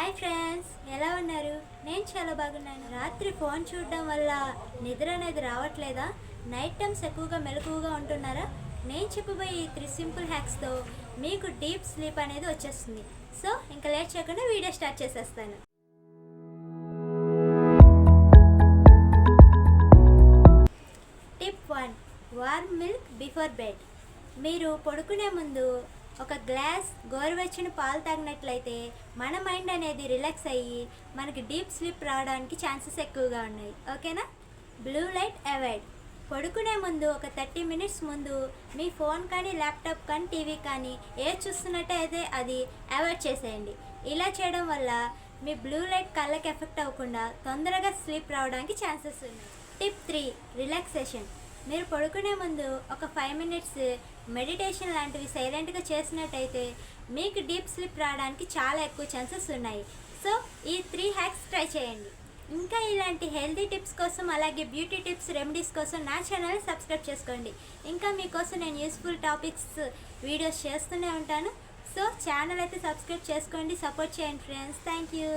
Hi friends ఎలా ఉన్నారు? నేను చాలా బాగున్నాను. రాత్రి ఫోన్ చూడడం వల్ల నిద్ర అనేది రావట్లేదా? నైట్ టైమ్స్ ఎక్కువగా మెలకువగా ఉంటున్నారా? నేను చెప్పబోయే ఈ త్రీ సింపుల్ హ్యాక్స్తో మీకు డీప్ స్లీప్ అనేది వచ్చేస్తుంది. సో ఇంకా లేట్ చేయకుండా వీడియో స్టార్ట్ చేసేస్తాను. Tip one warm milk before bed. మీరు పడుకునే ముందు ఒక గ్లాస్ గోరువెచ్చని పాలు తాగినట్లయితే మన మైండ్ అనేది రిలాక్స్ అయ్యి మనకి డీప్ స్లీప్ రావడానికి ఛాన్సెస్ ఎక్కువగా ఉన్నాయి. ఓకేనా? Blue light avoid. పడుకునే ముందు ఒక థర్టీ మినిట్స్ ముందు మీ ఫోన్ కానీ ల్యాప్టాప్ కానీ టీవీ కానీ ఏ చూస్తున్నట్టయితే అది అవాయిడ్ చేసేయండి. ఇలా చేయడం వల్ల మీ బ్లూ లైట్ కళ్ళకి ఎఫెక్ట్ అవ్వకుండా తొందరగా స్లీప్ రావడానికి ఛాన్సెస్ ఉన్నాయి. Tip three relaxation. మీరు పడుకునే ముందు ఒక ఫైవ్ మినిట్స్ మెడిటేషన్ లాంటివి సైలెంట్గా చేసినట్టయితే మీకు డీప్ స్లీప్ రావడానికి చాలా ఎక్కువ ఛాన్సెస్ ఉన్నాయి. సో ఈ త్రీ హ్యాక్స్ ట్రై చేయండి. ఇంకా ఇలాంటి హెల్తీ టిప్స్ కోసం అలాగే బ్యూటీ టిప్స్ రెమెడీస్ కోసం నా ఛానల్ సబ్స్క్రైబ్ చేసుకోండి. ఇంకా మీకోసం నేను యూస్ఫుల్ టాపిక్స్ వీడియోస్ చేస్తూనే ఉంటాను. సో ఛానల్ అయితే సబ్స్క్రైబ్ చేసుకోండి సపోర్ట్ చేయండి ఫ్రెండ్స్. Thank you.